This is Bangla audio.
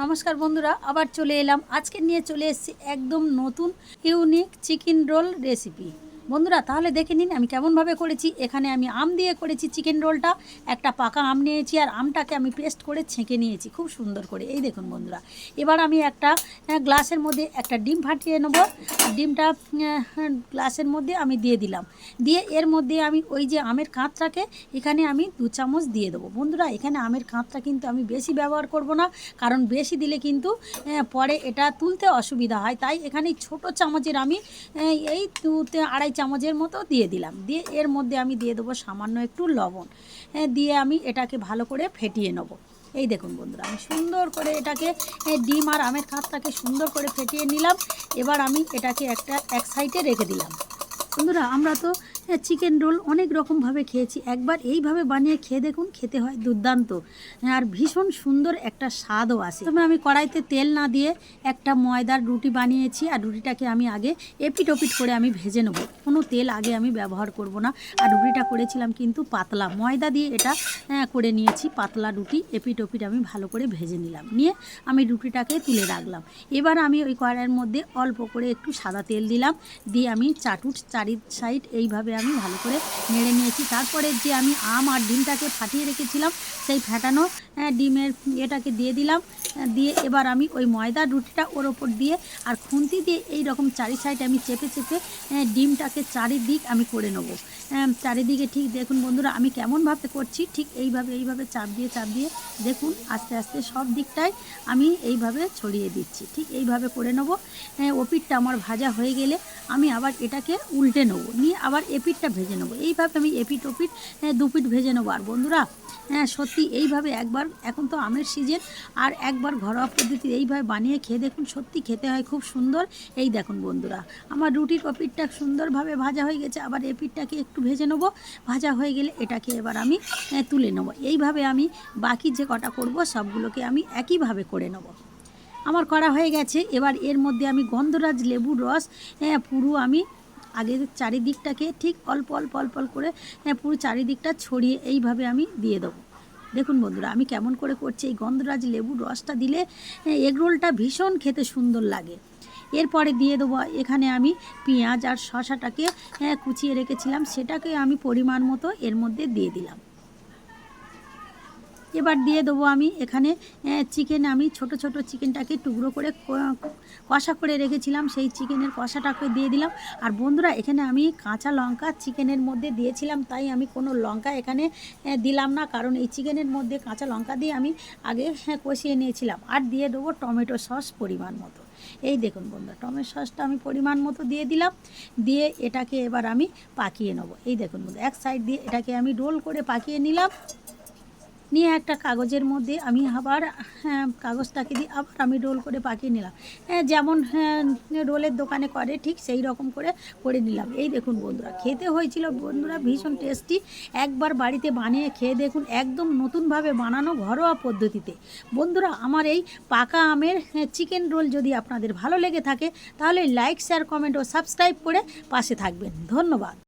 নমস্কার বন্ধুরা, আবার চলে এলাম। আজকে নিয়ে চলে এসেছি একদম নতুন ইউনিক চিকেন রোল রেসিপি বন্ধুরা, তাহলে দেখে নিন আমি কেমনভাবে করেছি। এখানে আমি আম দিয়ে করেছি চিকেন রোলটা একটা পাকা আম নিয়েছি আর আমটাকে আমি পেস্ট করে ছেঁকে নিয়েছি, খুব সুন্দর করে। এই দেখুন বন্ধুরা, এবার আমি একটা গ্লাসের মধ্যে একটা ডিম ফাটিয়ে নেব। আর ডিমটা গ্লাসের মধ্যে আমি দিয়ে দিলাম। দিয়ে এর মধ্যে আমি ওই যে আমের কাঁচটাকে এখানে আমি দু চামচ দিয়ে দেবো। বন্ধুরা, এখানে আমের কাঁচটা কিন্তু আমি বেশি ব্যবহার করব না, কারণ বেশি দিলে কিন্তু পরে এটা তুলতে অসুবিধা হয়। তাই এখানে ছোট চামচের আমি এই আড়াই চামচের মতো দিয়ে দিলাম। দিয়ে এর মধ্যে আমি দিয়ে দেবো সামান্য একটু লবণ। হ্যাঁ দিয়ে আমি এটাকে ভালো করে ফেটিয়ে নেব। এই দেখুন বন্ধুরা, আমি সুন্দর করে এটাকে ডিম আর আমের খাতটাকে সুন্দর করে ফেটিয়ে নিলাম। এবার আমি এটাকে একটা এক সাইডে রেখে দিলাম। বন্ধুরা, আমরা তো চিকেন রোল অনেক রকমভাবে খেয়েছি। একবার এইভাবে বানিয়ে খেয়ে দেখুন খেতে হয় দুর্দান্ত। আর ভীষণ সুন্দর একটা স্বাদও আসে তবে আমি কড়াইতে তেল না দিয়ে একটা ময়দার রুটি বানিয়েছি আর রুটিটাকে আমি আগে এপিট ওপিট করে আমি ভেজে নেব। কোনো তেল আগে আমি ব্যবহার করব না। আর রুটিটা করেছিলাম কিন্তু পাতলা। ময়দা দিয়ে এটা আহ, করে নিয়েছি পাতলা রুটি। এপিট ওপিট আমি ভালো করে ভেজে নিলাম। নিয়ে আমি রুটিটাকে তুলে রাখলাম। এবার আমি ওই কড়াইয়ের মধ্যে অল্প করে একটু সাদা তেল দিলাম। দিয়ে আমি চাটুট চারি সাইড এইভাবে আমি ভালো করে নেড়ে নিয়েছি। তারপরে যে আমি আম আর ডিমটাকে ফাটিয়ে রেখেছিলাম সেই ফাটানো আহ, ডিমের এটাকে দিয়ে দিলাম। দিয়ে এবার আমি ওই ময়দার রুটিটা ওর ওপর দিয়ে আর খুন্তি দিয়ে এই রকম চারি সাইড আমি চেপে চেপে ডিমটাকে চারিদিক আমি করে নেব। চারিদিকে ঠিক দেখুন বন্ধুরা আমি কেমনভাবে করছি ঠিক এইভাবে এইভাবে চাপ দিয়ে চাপ দিয়ে দেখুন আস্তে আস্তে সব দিকটাই আমি এইভাবে ছড়িয়ে দিচ্ছি। ঠিক এইভাবে করে নেব। ওপিটটা আমার ভাজা হয়ে গেলে আমি আবার এটাকে উল্টে নেব। নিয়ে আবার এপিটটা ভেজে নেব। এইভাবে আমি এপিট ওপিট আহ, দুপিট ভেজে নেব। আর বন্ধুরা হ্যাঁ সত্যি এইভাবে একবার এখন তো আমের সিজন আর একবার ঘরোয়া পদ্ধতি এইভাবে বানিয়ে খেয়ে দেখুন সত্যি খেতে হয় খুব সুন্দর। এই দেখুন বন্ধুরা আমার রুটির পপিটটা সুন্দরভাবে ভাজা হয়ে গেছে আবার এপিটটাকে একটু ভেজে নেব। ভাজা হয়ে গেলে এটাকে এবার আমি তুলে নেব। এইভাবে আমি বাকি যে কটা করব সবগুলোকে আমি একইভাবে করে নেব। আমার করা হয়ে গেছে এবার এর মধ্যে আমি গন্ধরাজ লেবুর রস হ্যাঁ, পুরো আমি আগে চারিদিকটাকে ঠিক অল্প অল্প অল্প অল্প করে হ্যাঁ, পুরো চারিদিকটা ছড়িয়ে এইভাবে আমি দিয়ে দেবো। দেখুন বন্ধুরা আমি কেমন করে করছি এই গন্ধরাজ লেবুর রসটা দিলে এগরোলটা ভীষণ খেতে সুন্দর লাগে। এরপরে দিয়ে দেবো এখানে আমি পেঁয়াজ আর শশাটাকে হ্যাঁ, কুচিয়ে রেখেছিলাম সেটাকে আমি পরিমাণ মতো এর মধ্যে দিয়ে দিলাম। এবার দিয়ে দেবো আমি এখানে চিকেন আমি ছোট ছোট চিকেনটাকে টুকরো করে কষা করে রেখেছিলাম। সেই চিকেনের কষাটাকে দিয়ে দিলাম। আর বন্ধুরা এখানে আমি কাঁচা লঙ্কা চিকেনের মধ্যে দিয়েছিলাম তাই আমি কোনো লঙ্কা এখানে দিলাম না। কারণ এই চিকেনের মধ্যে কাঁচা লঙ্কা দিয়ে আমি আগে হ্যাঁ, কষিয়ে নিয়েছিলাম। আর দিয়ে দেবো টমেটো সস পরিমাণ মতো। এই দেখুন বন্ধুরা টমেটো সসটা আমি পরিমাণ মতো দিয়ে দিলাম। দিয়ে এটাকে এবার আমি পাকিয়ে নেব। এই দেখুন বন্ধু এক সাইড দিয়ে এটাকে আমি রোল করে পাকিয়ে নিলাম। নিয়ে একটা কাগজের মধ্যে আমি আবার হ্যাঁ, কাগজটাকে দিয়ে আবার আমি রোল করে পাকিয়ে নিলাম। হ্যাঁ যেমন হ্যাঁ, রোলের দোকানে করে ঠিক সেই রকম করে করে নিলাম। এই দেখুন বন্ধুরা খেতে হয়েছিল বন্ধুরা ভীষণ টেস্টি। একবার বাড়িতে বানিয়ে খেয়ে দেখুন একদম নতুনভাবে বানানো ঘরোয়া পদ্ধতিতে। বন্ধুরা আমার এই পাকা আমের চিকেন রোল যদি আপনাদের ভালো লেগে থাকে তাহলে লাইক শেয়ার কমেন্ট ও সাবস্ক্রাইব করে পাশে থাকবেন। ধন্যবাদ।